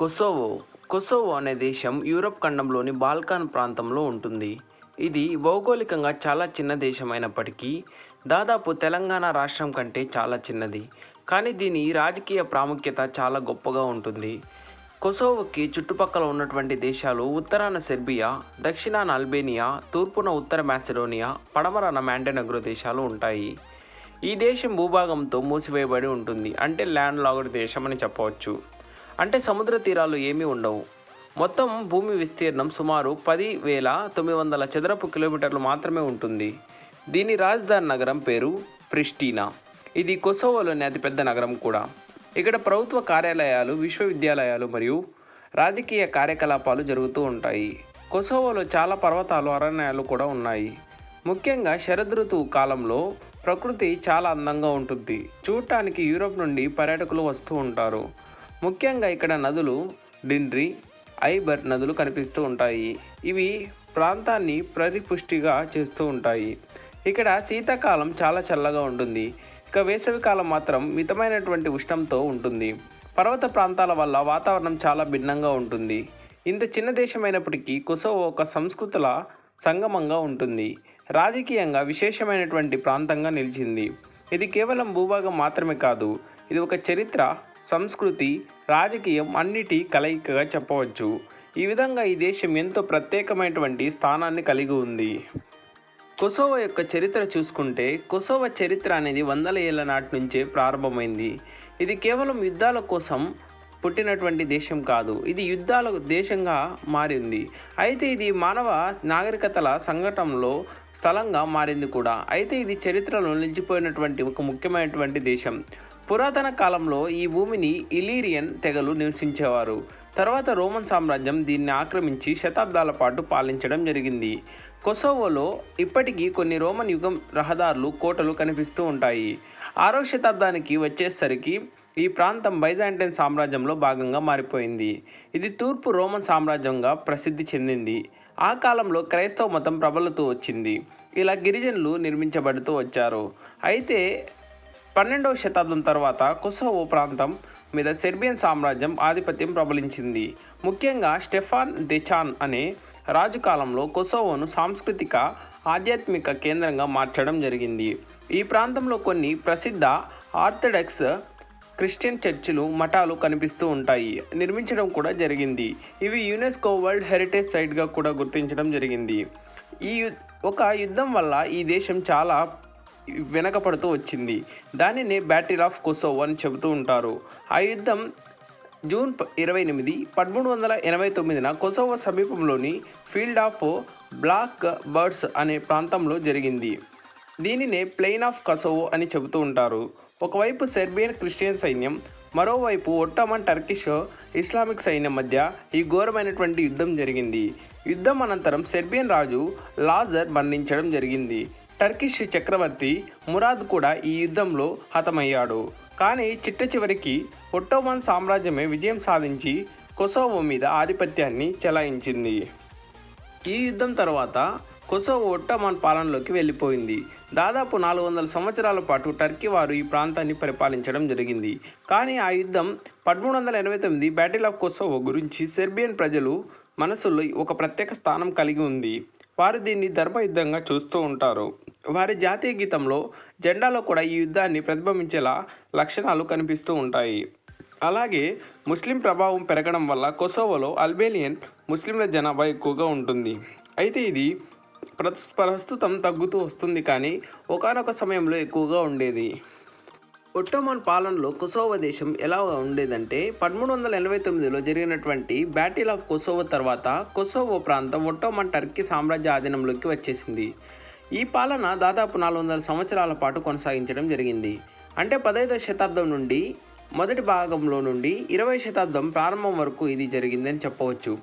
Kosovo. Kosovo అనే దేశం Europe ఖండంలోని Balkan ప్రాంతంలో ఉంటుంది. ఇది భౌగోళికంగా చాలా చిన్న దేశం అయినప్పటికీ దాదాపు తెలంగాణ రాష్ట్రం కంటే చాలా చిన్నది. కానీ దీని రాజకీయ ప్రాముఖ్యత చాలా గొప్పగా ఉంటుంది. కొసోవోకి చుట్టుపక్కల ఉన్నటువంటి దేశాలు ఉత్తరాన సెర్బియా దక్షిణాన అల్బేనియా తూర్పున ఉత్తర మ్యాసిడోనియా పడమరన మాంటెనగ్రో దేశాలు ఉంటాయి. ఈ దేశం భూభాగంతో మూసివేయబడి ఉంటుంది. అంటే ల్యాండ్ లాగ్డ్ దేశం అని చెప్పవచ్చు. అంటే సముద్ర తీరాలు ఏమీ ఉండవు. మొత్తం భూమి విస్తీర్ణం సుమారు పది వేల తొమ్మిది వందల చదరపు కిలోమీటర్లు మాత్రమే ఉంటుంది. దీని రాజధాని నగరం పేరు ప్రిస్టీనా. ఇది కొసోవోలోని అతిపెద్ద నగరం కూడా. ఇక్కడ ప్రభుత్వ కార్యాలయాలు విశ్వవిద్యాలయాలు మరియు రాజకీయ కార్యకలాపాలు జరుగుతూ ఉంటాయి. కొసోవోలో చాలా పర్వతాలు అరణ్యాలు కూడా ఉన్నాయి. ముఖ్యంగా శరదృతువు కాలంలో ప్రకృతి చాలా అందంగా ఉంటుంది. చూడటానికి యూరోప్ నుండి పర్యాటకులు వస్తూ ఉంటారు. ముఖ్యంగా ఇక్కడ నదులు డిండ్రి ఐబర్ నదులు కనిపిస్తూ ఉంటాయి. ఇవి ప్రాంతాన్ని ప్రతిపుష్టిగా చేస్తూ ఉంటాయి. ఇక్కడ శీతాకాలం చాలా చల్లగా ఉంటుంది. ఇక వేసవికాలం మాత్రం మితమైనటువంటి ఉష్ణంతో ఉంటుంది. పర్వత ప్రాంతాల వల్ల వాతావరణం చాలా భిన్నంగా ఉంటుంది. ఇంత చిన్న దేశమైనప్పటికీ కొసోవో ఒక సంస్కృతుల సంగమంగా ఉంటుంది. రాజకీయంగా విశేషమైనటువంటి ప్రాంతంగా నిలిచింది. ఇది కేవలం భూభాగం మాత్రమే కాదు ఇది ఒక చరిత్ర సంస్కృతి రాజకీయం అన్నిటి కలయికగా చెప్పవచ్చు. ఈ విధంగా ఈ దేశం ఎంతో ప్రత్యేకమైనటువంటి స్థానాన్ని కలిగి ఉంది. కొసోవో యొక్క చరిత్ర చూసుకుంటే కొసోవో చరిత్ర అనేది వందల ఏళ్ళ నాటి నుంచే ప్రారంభమైంది. ఇది కేవలం యుద్ధాల కోసం పుట్టినటువంటి దేశం కాదు ఇది యుద్ధాల దేశంగా మారింది. అయితే ఇది మానవ నాగరికతల సంఘటనలో స్థలంగా మారింది కూడా. అయితే ఇది చరిత్రలో నిలిచిపోయినటువంటి ఒక ముఖ్యమైనటువంటి దేశం. పురాతన కాలంలో ఈ భూమిని ఇలీరియన్ తెగలు నివసించేవారు. తర్వాత రోమన్ సామ్రాజ్యం దీన్ని ఆక్రమించి శతాబ్దాల పాటు పాలించడం జరిగింది. కొసోవోలో ఇప్పటికీ కొన్ని రోమన్ యుగం రహదారులు కోటలు కనిపిస్తూ ఉంటాయి. ఆరో శతాబ్దానికి వచ్చేసరికి ఈ ప్రాంతం బైజాంటైన్ సామ్రాజ్యంలో భాగంగా మారిపోయింది. ఇది తూర్పు రోమన్ సామ్రాజ్యంగా ప్రసిద్ధి చెందింది. ఆ కాలంలో క్రైస్తవ మతం ప్రబలుతూ వచ్చింది. ఇలా గిరిజనులు నిర్మించబడుతూ వచ్చారు. అయితే పన్నెండవ శతాబ్దం తర్వాత కొసోవో ప్రాంతం మీద సెర్బియన్ సామ్రాజ్యం ఆధిపత్యం ప్రబలించింది. ముఖ్యంగా స్టెఫాన్ దెచాన్ అనే రాజు కాలంలో కొసోవోను సాంస్కృతిక ఆధ్యాత్మిక కేంద్రంగా మార్చడం జరిగింది. ఈ ప్రాంతంలో కొన్ని ప్రసిద్ధ ఆర్థడాక్స్ క్రిస్టియన్ చర్చిలు మఠాలు కనిపిస్తూ ఉంటాయి. నిర్మించడం కూడా జరిగింది. ఇవి యునెస్కో వరల్డ్ హెరిటేజ్ సైట్గా కూడా గుర్తించడం జరిగింది. ఈ యు- ఒక యుద్ధం వల్ల ఈ దేశం చాలా వెనకపడుతూ వచ్చింది. దానిని బ్యాటిల్ ఆఫ్ కొసోవో అని చెబుతూ ఉంటారు. ఆ యుద్ధం జూన్ ఇరవై ఎనిమిది పదమూడు వందల ఎనభై తొమ్మిదిన కొసోవో సమీపంలోని ఫీల్డ్ ఆఫ్ బ్లాక్ బర్డ్స్ అనే ప్రాంతంలో జరిగింది. దీనినే ప్లెయిన్ ఆఫ్ కసోవో అని చెబుతూ ఉంటారు. ఒకవైపు సెర్బియన్ క్రిస్టియన్ సైన్యం మరోవైపు ఒట్టమన్ టర్కిష్ ఇస్లామిక్ సైన్యం మధ్య ఈ ఘోరమైనటువంటి యుద్ధం జరిగింది. యుద్ధం అనంతరం సెర్బియన్ రాజు లాజర్ మరణించడం జరిగింది. టర్కిష్ చక్రవర్తి మురాద్ కూడా ఈ యుద్ధంలో హతమయ్యాడు. కానీ చిట్ట చివరికి ఒట్టోమన్ సామ్రాజ్యమే విజయం సాధించి కొసోవో మీద ఆధిపత్యాన్ని చెలాయించింది. ఈ యుద్ధం తర్వాత కొసోవో ఒట్టోమన్ పాలనలోకి వెళ్ళిపోయింది. దాదాపు నాలుగు వందల సంవత్సరాల పాటు టర్కీ వారు ఈ ప్రాంతాన్ని పరిపాలించడం జరిగింది. కానీ ఆ యుద్ధం పదమూడు వందల ఎనభై తొమ్మిది బ్యాటిల్ ఆఫ్ కొసోవో గురించి సెర్బియన్ ప్రజలు మనసులో ఒక ప్రత్యేక స్థానం కలిగి ఉంది. వారు దీన్ని ధర్మయుద్ధంగా చూస్తూ ఉంటారు. వారి జాతీయ గీతంలో జెండాలో కూడా ఈ యుద్ధాన్ని ప్రతిబింబించేలా లక్షణాలు కనిపిస్తూ ఉంటాయి. అలాగే ముస్లిం ప్రభావం పెరగడం వల్ల కొసోవోలో అల్బేనియన్ ముస్లింల జనాభా ఎక్కువగా ఉంటుంది. అయితే ఇది ప్రస్తుతం తగ్గుతూ వస్తుంది కానీ ఒకానొక సమయంలో ఎక్కువగా ఉండేది. ఒట్టోమన్ పాలనలో కొసోవో దేశం ఎలా ఉండేదంటే పదమూడు వందల ఎనభై తొమ్మిదిలో జరిగినటువంటి బ్యాటిల్ ఆఫ్ కొసోవో తర్వాత కొసోవో ప్రాంతం ఒట్టోమన్ టర్కీ సామ్రాజ్య ఆధీనంలోకి వచ్చేసింది. ఈ పాలన దాదాపు నాలుగు వందల సంవత్సరాల పాటు కొనసాగించడం జరిగింది. అంటే పదహైదవ శతాబ్దం నుండి మొదటి భాగంలో నుండి ఇరవై శతాబ్దం ప్రారంభం వరకు ఇది జరిగిందని చెప్పవచ్చు.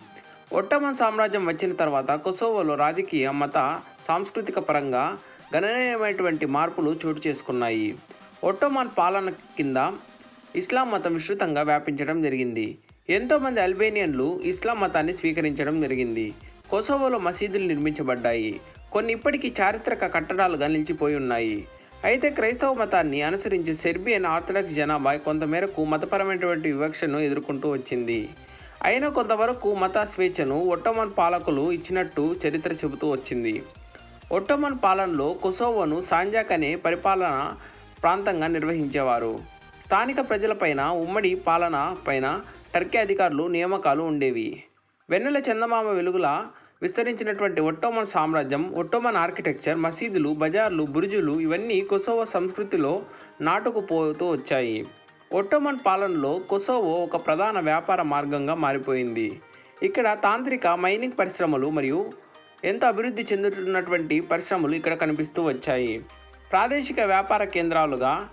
ఒట్టమన్ సామ్రాజ్యం వచ్చిన తర్వాత కొసోవోలో రాజకీయ మత సాంస్కృతిక పరంగా గణనీయమైనటువంటి మార్పులు చోటు చేసుకున్నాయి. ఒట్టోమన్ పాలన కింద ఇస్లాం మతం విస్తృతంగా వ్యాపించడం జరిగింది. ఎంతోమంది అల్బేనియన్లు ఇస్లాం మతాన్ని స్వీకరించడం జరిగింది. కొసోవోలో మసీదులు నిర్మించబడ్డాయి. కొన్ని ఇప్పటికీ చారిత్రక కట్టడాలుగా నిలిచిపోయి ఉన్నాయి. అయితే క్రైస్తవ మతాన్ని అనుసరించి సెర్బియన్ ఆర్థడాక్స్ జనాభా కొంతమేరకు మతపరమైనటువంటి వివక్షను ఎదుర్కొంటూ వచ్చింది. అయినా కొంతవరకు మత స్వేచ్ఛను ఒట్టోమన్ పాలకులు ఇచ్చినట్టు చరిత్ర చెబుతూ వచ్చింది. ఒట్టోమన్ పాలనలో కొసోవోను సాంజాక్ అనే పరిపాలన ప్రాంతంగా నిర్వహించేవారు. స్థానిక ప్రజలపైన ఉమ్మడి పాలన పైన టర్కీ అధికారులు నియామకాలు ఉండేవి. వెన్నెల చందమామ వెలుగుల విస్తరించినటువంటి ఒట్టోమన్ సామ్రాజ్యం ఒట్టోమన్ ఆర్కిటెక్చర్ మసీదులు బజార్లు బురుజులు ఇవన్నీ కొసోవో సంస్కృతిలో నాటుకుపోతూ వచ్చాయి. ఒట్టోమన్ పాలనలో కొసోవో ఒక ప్రధాన వ్యాపార మార్గంగా మారిపోయింది. ఇక్కడ తాంత్రిక మైనింగ్ పరిశ్రమలు మరియు ఎంతో అభివృద్ధి చెందుతున్నటువంటి పరిశ్రమలు ఇక్కడ కనిపిస్తూ వచ్చాయి. ప్రాదేశిక వ్యాపార కేంద్రాలుగా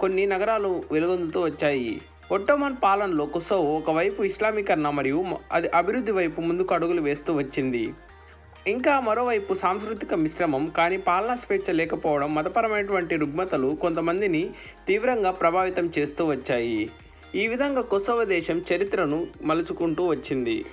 కొన్ని నగరాలు వెలుగొందుతూ వచ్చాయి. ఒట్టోమన్ పాలనలో కొసోవో ఒకవైపు ఇస్లామీకరణ మరియు అది అభివృద్ధి వైపు ముందుకు అడుగులు వేస్తూ వచ్చింది. ఇంకా మరోవైపు సాంస్కృతిక మిశ్రమం కానీ పాలనా స్వేచ్ఛ లేకపోవడం మతపరమైనటువంటి రుగ్మతలు కొంతమందిని తీవ్రంగా ప్రభావితం చేస్తూ వచ్చాయి. ఈ విధంగా కొసవ దేశం చరిత్రను మలుచుకుంటూ వచ్చింది.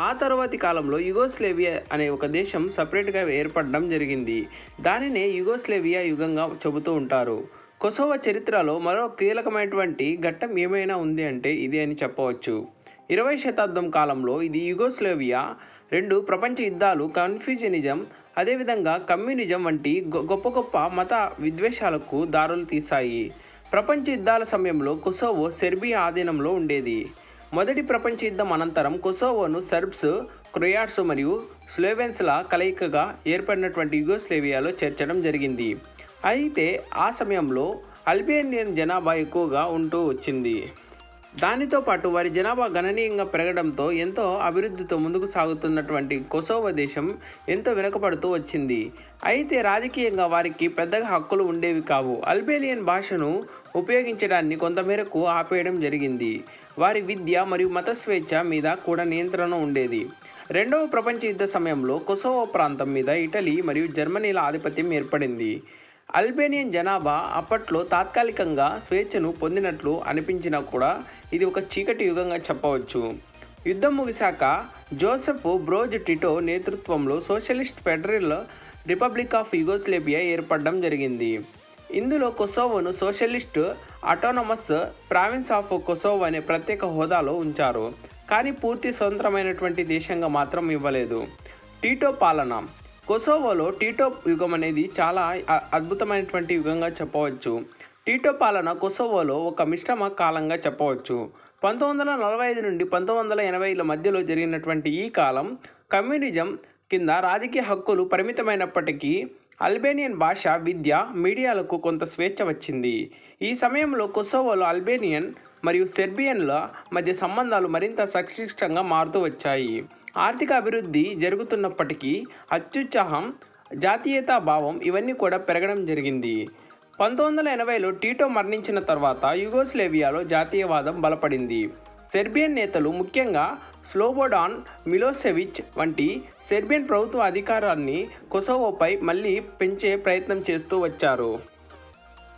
ఆ తరువాతి కాలంలో యుగోస్లేవియా అనే ఒక దేశం సపరేట్గా ఏర్పడడం జరిగింది. దానినే యుగోస్లేవియా యుగంగా చెబుతూ ఉంటారు. కొసోవో చరిత్రలో మరో కీలకమైనటువంటి ఘట్టం ఏమైనా ఉంది అంటే ఇది అని చెప్పవచ్చు. ఇరవై శతాబ్దం కాలంలో ఇది యుగోస్లేవియా రెండు ప్రపంచ యుద్ధాలు కన్ఫ్యూజనిజం అదేవిధంగా కమ్యూనిజం వంటి గొ- గొప్ప గొప్ప మత విద్వేషాలకు దారులు తీశాయి. ప్రపంచ యుద్ధాల సమయంలో కొసోవో సెర్బియా ఆధీనంలో ఉండేది. మొదటి ప్రపంచ యుద్ధం అనంతరం కొసోవోను సర్బ్స్ క్రొయాట్స్ మరియు స్లోవెన్స్ల కలయికగా ఏర్పడినటువంటి యుగోస్లేవియాలో చేర్చడం జరిగింది. అయితే ఆ సమయంలో అల్బేనియన్ జనాభా ఎక్కువగా ఉంటూ వచ్చింది. దానితో పాటు వారి జనాభా గణనీయంగా పెరగడంతో ఎంతో అభివృద్ధితో ముందుకు సాగుతున్నటువంటి కొసోవో దేశం ఎంతో వెనుకబడుతూ వచ్చింది. అయితే రాజకీయంగా వారికి పెద్దగా హక్కులు ఉండేవి కావు. అల్బేనియన్ భాషను ఉపయోగించడాన్ని కొంతమేరకు ఆపేయడం జరిగింది. వారి విద్య మరియు మత స్వేచ్ఛ మీద కూడా నియంత్రణ ఉండేది. రెండవ ప్రపంచ యుద్ధ సమయంలో కొసోవో ప్రాంతం మీద ఇటలీ మరియు జర్మనీల ఆధిపత్యం ఏర్పడింది. అల్బేనియన్ జనాభా అప్పట్లో తాత్కాలికంగా స్వేచ్ఛను పొందినట్లు అనిపించినా కూడా ఇది ఒక చీకటి యుగంగా చెప్పవచ్చు. యుద్ధం ముగిశాక జోసెఫ్ బ్రోజ్ టిటో నేతృత్వంలో socialist federal republic of Yugoslavia ఏర్పడడం జరిగింది. ఇందులో కొసోవోను socialist autonomous province of Kosovo అనే ప్రత్యేక హోదాలో ఉంచారు. కానీ పూర్తి స్వతంత్రమైనటువంటి దేశంగా మాత్రం ఇవ్వలేదు. టీటో పాలన కొసోవోలో టీటో యుగం అనేది చాలా అద్భుతమైనటువంటి యుగంగా చెప్పవచ్చు. టీటో పాలన కొసోవోలో ఒక మిశ్రమ కాలంగా చెప్పవచ్చు. పంతొమ్మిది వందల నలభై ఐదు నుండి పంతొమ్మిది వందల ఎనభైల మధ్యలో జరిగినటువంటి ఈ కాలం కమ్యూనిజం కింద రాజకీయ హక్కులు పరిమితమైనప్పటికీ అల్బేనియన్ భాష విద్య మీడియాలకు కొంత స్వేచ్ఛ వచ్చింది. ఈ సమయంలో కొసోవోలో అల్బేనియన్ మరియు సెర్బియన్ల మధ్య సంబంధాలు మరింత సంక్లిష్టంగా మారుతూ వచ్చాయి. ఆర్థిక అభివృద్ధి జరుగుతున్నప్పటికీ అత్యుత్సాహం జాతీయతా భావం ఇవన్నీ కూడా పెరగడం జరిగింది. పంతొమ్మిది వందల ఎనభైలో టీటో మరణించిన తర్వాత యుగోస్లేవియాలో జాతీయవాదం బలపడింది. సెర్బియన్ నేతలు ముఖ్యంగా స్లోబోడాన్ మిలోసెవిచ్ వంటి సెర్బియన్ ప్రభుత్వ అధికారాన్ని కొసోవోపై మళ్ళీ పెంచే ప్రయత్నం చేస్తూ వచ్చారు.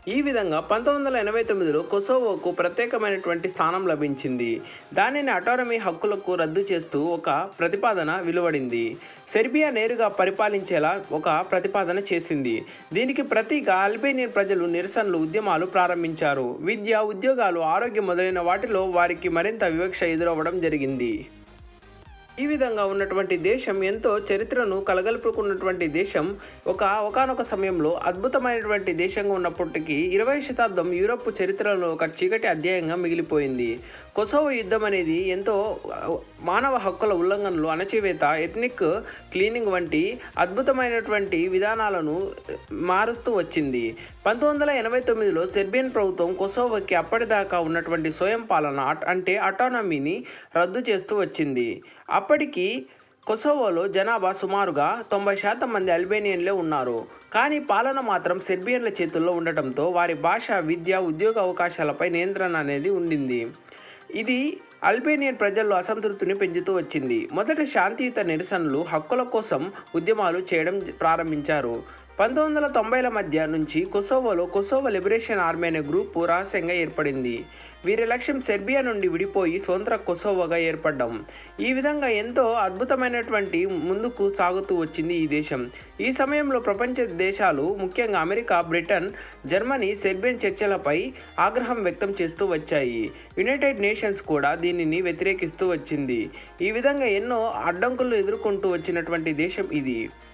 ఈ విధంగా పంతొమ్మిది వందల ఎనభై తొమ్మిదిలో కొసోవోకు ప్రత్యేకమైనటువంటి స్థానం లభించింది. దానిని అటారమీ హక్కులకు రద్దు చేస్తూ ఒక ప్రతిపాదన వెలువడింది. సెర్బియా నేరుగా పరిపాలించేలా ఒక ప్రతిపాదన చేసింది. దీనికి ప్రతీక అల్బేనియన్ ప్రజలు నిరసనలు ఉద్యమాలు ప్రారంభించారు. విద్య ఉద్యోగాలు ఆరోగ్యం మొదలైన వాటిలో వారికి మరింత వివక్ష ఎదురవ్వడం జరిగింది. ఈ విధంగా ఉన్నటువంటి దేశం ఎంతో చరిత్రను కలగలుపుకున్నటువంటి దేశం. ఒక ఒకనొక సమయంలో అద్భుతమైనటువంటి దేశంగా ఉన్నప్పటికీ ఇరవై శతాబ్దం యూరప్ చరిత్రలో ఒక చీకటి అధ్యాయంగా మిగిలిపోయింది. కొసోవో యుద్ధం అనేది ఎంతో మానవ హక్కుల ఉల్లంఘనలు అణచివేత ఎథ్నిక్ క్లీనింగ్ వంటి అద్భుతమైనటువంటి విధానాలను మారుస్తూ వచ్చింది. పంతొమ్మిది వందల ఎనభై తొమ్మిదిలో సెర్బియన్ ప్రభుత్వం కొసోవోకి అప్పటిదాకా ఉన్నటువంటి స్వయం పాలన అట్- అంటే అటానమీని రద్దు చేస్తూ వచ్చింది. అప్పటికి కొసోవోలో జనాభా సుమారుగా తొంభై శాతం మంది అల్బేనియన్లే ఉన్నారు. కానీ పాలన మాత్రం సెర్బియన్ల చేతుల్లో ఉండటంతో వారి భాష విద్య ఉద్యోగ అవకాశాలపై నియంత్రణ అనేది ఉండింది. ఇది అల్బేనియన్ ప్రజల్లో అసంతృప్తిని పెంచుతూ వచ్చింది. మొదట శాంతియుత నిరసనలు హక్కుల కోసం ఉద్యమాలు చేయడం ప్రారంభించారు. పంతొమ్మిది వందల తొంభైల మధ్య నుంచి కొసోవోలో కొసోవో లిబరేషన్ ఆర్మీ అనే గ్రూప్ రహస్యంగా ఏర్పడింది. వీరి లక్ష్యం సెర్బియా నుండి విడిపోయి స్వతంత్ర కొసోవోగా ఏర్పడడం. ఈ విధంగా ఎంతో అద్భుతమైనటువంటి ముందుకు సాగుతూ వచ్చింది ఈ దేశం. ఈ సమయంలో ప్రపంచ దేశాలు ముఖ్యంగా అమెరికా బ్రిటన్ జర్మనీ సెర్బియన్ చర్చలపై ఆగ్రహం వ్యక్తం చేస్తూ వచ్చాయి. యునైటెడ్ నేషన్స్ కూడా దీనిని వ్యతిరేకిస్తూ వచ్చింది. ఈ విధంగా ఎన్నో అడ్డంకులు ఎదుర్కొంటూ వచ్చినటువంటి దేశం ఇది.